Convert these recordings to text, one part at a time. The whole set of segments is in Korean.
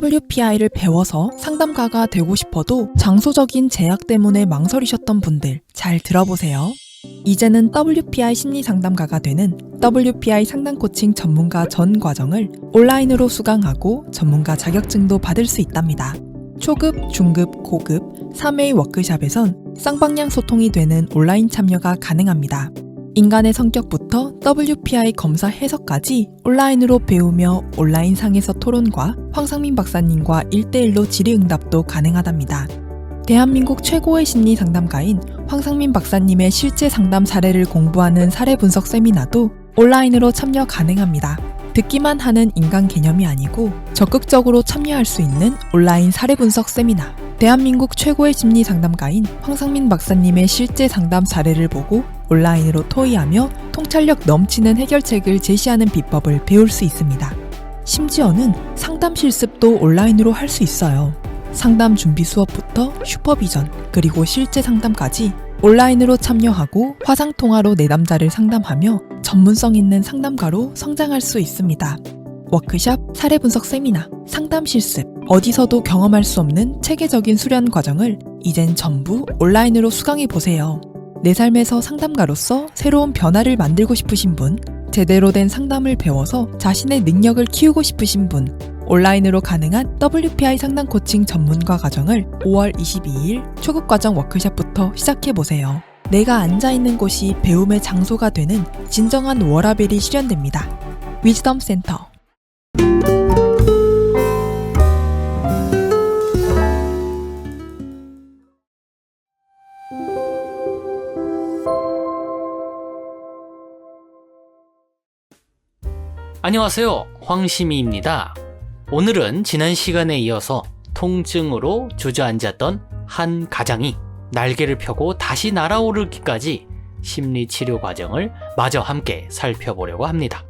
WPI를 배워서 상담가가 되고 싶어도 장소적인 제약 때문에 망설이셨던 분들 잘 들어보세요. 이제는 WPI 심리 상담가가 되는 WPI 상담 코칭 전문가 전 과정을 온라인으로 수강하고 전문가 자격증도 받을 수 있답니다. 초급, 중급, 고급 3회 워크샵에선 쌍방향 소통이 되는 온라인 참여가 가능합니다. 인간의 성격부터 WPI 검사 해석까지 온라인으로 배우며 온라인 상에서 토론과 황상민 박사님과 1대1로 질의응답도 가능하답니다. 대한민국 최고의 심리 상담가인 황상민 박사님의 실제 상담 사례를 공부하는 사례 분석 세미나도 온라인으로 참여 가능합니다. 듣기만 하는 인간 개념이 아니고 적극적으로 참여할 수 있는 온라인 사례 분석 세미나. 대한민국 최고의 심리 상담가인 황상민 박사님의 실제 상담 사례를 보고 온라인으로 토의하며 통찰력 넘치는 해결책을 제시하는 비법을 배울 수 있습니다. 심지어는 상담 실습도 온라인으로 할 수 있어요. 상담 준비 수업부터 슈퍼비전, 그리고 실제 상담까지 온라인으로 참여하고 화상통화로 내담자를 상담하며 전문성 있는 상담가로 성장할 수 있습니다. 워크샵, 사례 분석 세미나, 상담 실습, 어디서도 경험할 수 없는 체계적인 수련 과정을 이젠 전부 온라인으로 수강해 보세요. 내 삶에서 상담가로서 새로운 변화를 만들고 싶으신 분, 제대로 된 상담을 배워서 자신의 능력을 키우고 싶으신 분, 온라인으로 가능한 WPI 상담 코칭 전문가 과정을 5월 22일 초급 과정 워크샵부터 시작해 보세요. 내가 앉아 있는 곳이 배움의 장소가 되는 진정한 워라벨이 실현됩니다. 위즈덤 센터 안녕하세요. 황심이입니다. 오늘은 지난 시간에 이어서 통증으로 주저앉았던 한 가장이 날개를 펴고 다시 날아오르기까지 심리 치료 과정을 마저 함께 살펴보려고 합니다.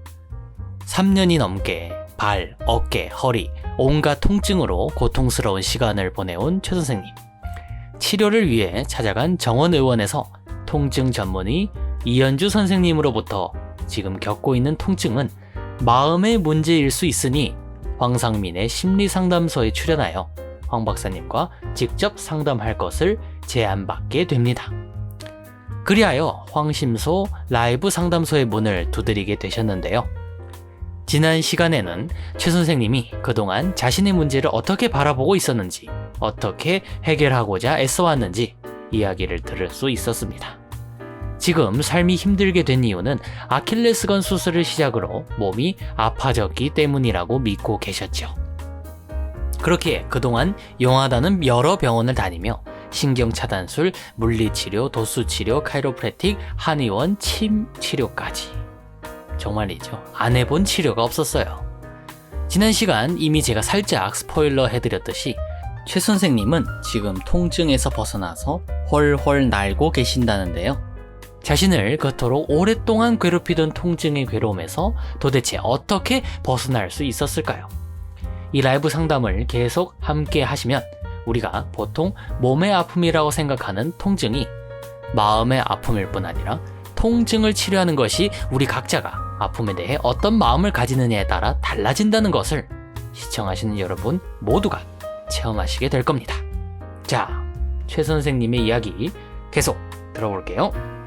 3년이 넘게 발, 어깨, 허리, 온갖 통증으로 고통스러운 시간을 보내온 최 선생님. 치료를 위해 찾아간 정원 의원에서 통증 전문의 이현주 선생님으로부터 지금 겪고 있는 통증은 마음의 문제일 수 있으니 황상민의 심리상담소에 출연하여 황 박사님과 직접 상담할 것을 제안받게 됩니다. 그리하여 황심소 라이브 상담소의 문을 두드리게 되셨는데요. 지난 시간에는 최 선생님이 그동안 자신의 문제를 어떻게 바라보고 있었는지, 어떻게 해결하고자 애써왔는지 이야기를 들을 수 있었습니다. 지금 삶이 힘들게 된 이유는 아킬레스건 수술을 시작으로 몸이 아파졌기 때문이라고 믿고 계셨죠. 그렇기에 그동안 용하다는 여러 병원을 다니며 신경차단술, 물리치료, 도수치료, 카이로프레틱, 한의원, 침 치료까지. 정말이죠. 안 해본 치료가 없었어요. 지난 시간 이미 제가 살짝 스포일러 해드렸듯이 최 선생님은 지금 통증에서 벗어나서 훨훨 날고 계신다는데요. 자신을 그토록 오랫동안 괴롭히던 통증의 괴로움에서 도대체 어떻게 벗어날 수 있었을까요? 이 라이브 상담을 계속 함께 하시면 우리가 보통 몸의 아픔이라고 생각하는 통증이 마음의 아픔일 뿐 아니라 통증을 치료하는 것이 우리 각자가 아픔에 대해 어떤 마음을 가지느냐에 따라 달라진다는 것을 시청하시는 여러분 모두가 체험하시게 될 겁니다. 자, 최 선생님의 이야기 계속 들어볼게요.